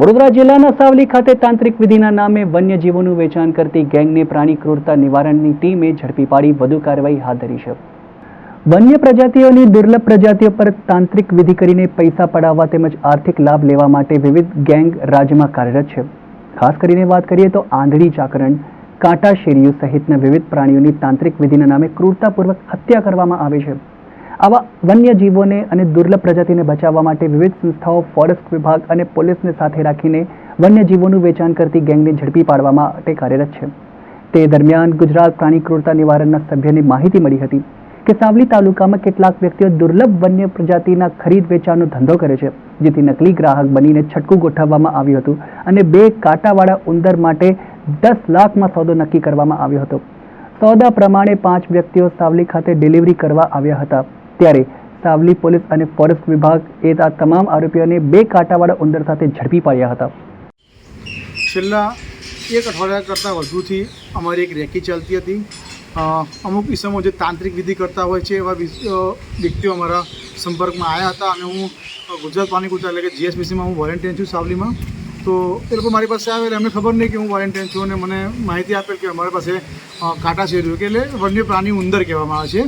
વડોદરા જિલ્લાના સાવલી ખાતે તાંત્રિક વિધિના નામે વન્યજીવોનું વેચાણ કરતી ગેંગને પ્રાણી ક્રૂરતા નિવારણની ટીમે ઝડપી પાડી વધુ કાર્યવાહી હાથ ધરી છે. વન્ય પ્રજાતિઓની દુર્લભ પ્રજાતિઓ પર તાંત્રિક વિધિ કરીને પૈસા પડાવવા તેમજ આર્થિક લાભ લેવા માટે વિવિધ ગેંગ રાજ્યમાં કાર્યરત છે. ખાસ કરીને વાત કરીએ તો આંધળી ચાકરણ, કાંટા શેરીઓ સહિતના વિવિધ પ્રાણીઓની તાંત્રિક વિધિના નામે ક્રૂરતાપૂર્વક હત્યા કરવામાં આવે છે. આવા વન્યજીવોને અને દુર્લભ પ્રજાતિને બચાવવા માટે વિવિધ સંસ્થાઓ, ફોરેસ્ટ વિભાગ અને પોલીસને સાથે રાખીને વન્યજીવોનું વેચાણ કરતી ગેંગને ઝડપી પાડવા માટે કાર્યરત છે. તે દરમિયાન ગુજરાત પ્રાણી ક્રૂરતા નિવારણના સભ્યની માહિતી મળી હતી કે સાવલી તાલુકામાં કેટલાક વ્યક્તિઓ દુર્લભ વન્ય પ્રજાતિના ખરીદ વેચાણનો ધંધો કરે છે, જેથી નકલી ગ્રાહક બનીને છટકું ગોઠવવામાં આવ્યું હતું અને બે કાંટાવાળા ઉંદર માટે દસ લાખમાં સોદો નક્કી કરવામાં આવ્યો હતો. સોદા પ્રમાણે પાંચ વ્યક્તિઓ સાવલી ખાતે ડિલિવરી કરવા આવ્યા હતા. ત્યારે સાવલી પોલીસ અને ફોરેસ્ટ વિભાગ એ આ તમામ આરોપીઓને બે કાંટાવાળા ઉંદર સાથે ઝડપી પાડ્યા હતા. છેલ્લા એક અઠવાડિયા કરતાં વધુથી અમારી એક રેકી ચાલતી હતી. અમુક ઇસમો જે તાંત્રિક વિધિ કરતા હોય છે એવા વ્યક્તિઓ અમારા સંપર્કમાં આવ્યા હતા અને હું ગુજરાત પાણી ગુજરાત એટલે કે જીએસબીસીમાં હું વોલેન્ટિયર છું સાવલીમાં. તો એ લોકો મારી પાસે આવેલા એમને ખબર નહીં કે હું વોલેન્ટિયર છું અને મને માહિતી આપેલ કે અમારી પાસે કાંટા શેર્યું કે એટલે વન્ય પ્રાણી ઉંદર કહેવામાં આવે છે.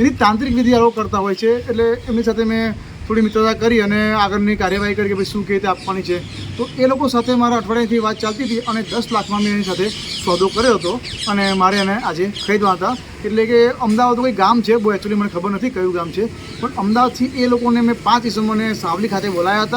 એની તાંત્રિક વિધિ આવો કરતા હોય છે એટલે એમની સાથે મેં થોડી મિત્રતા કરી અને આગળની કાર્યવાહી કરી કે ભાઈ શું કેવી રીતે આપવાની છે. તો એ લોકો સાથે મારા અઠવાડિયાથી વાત ચાલતી હતી અને દસ લાખમાં મેં એની સાથે સોદો કર્યો હતો અને મારે એને આજે ખરીદવા હતા. એટલે કે અમદાવાદ કોઈ ગામ છે, બહુ એકચ્યુઅલી મને ખબર નથી કયું ગામ છે, પણ અમદાવાદથી એ લોકોને મેં પાંચ ડિસેમ્બરને સાવલી ખાતે બોલાયા હતા.